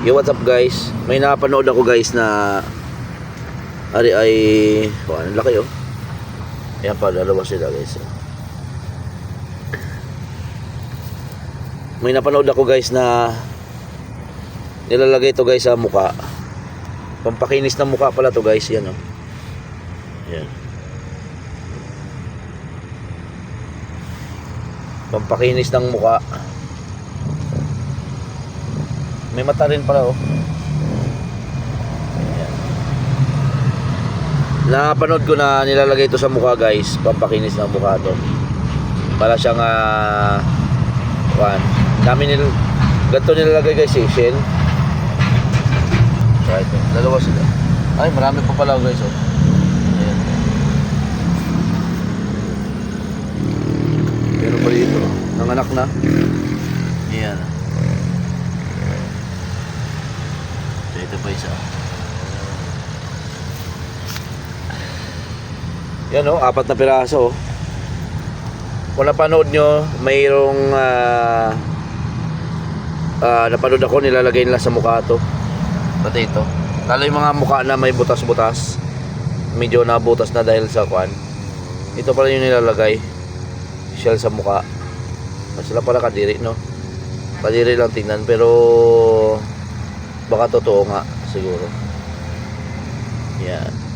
Yo, what's up guys? May napanood ako guys na Ari ay oh, ang laki oh. Ayan pa, dalawa sila guys. oh. May napanood ako guys na nilalagay to guys sa muka. Pampakinis ng muka pala to guys, yan oh. Yan. Pampakinis ng muka. May mata rin pala oh. Ayan. Napanood ko na nilalagay ito sa mukha guys, pampakinis ng mukha to. Para siyang ah kuan. Dami nil ganito nilalagay guys eh, shell. So ito, dalawa sila. Ay, marami pa pala guys oh. Ayan. Meron pa dito. Nanganak na. Ayan. Pa isa. Yan o, apat na piraso. oh. Kung napanood nyo, mayroong ah ah, napanood ako, nilalagay nila sa mukha to. Pati ito. Lalo yung mga mukha na may butas-butas. Medyo nabutas na dahil sa kwan. Ito pala yung nilalagay. Shell sa mukha. Sila pala kadiri, no? Kadiri lang tingnan, pero baka totoo nga, siguro. Yan.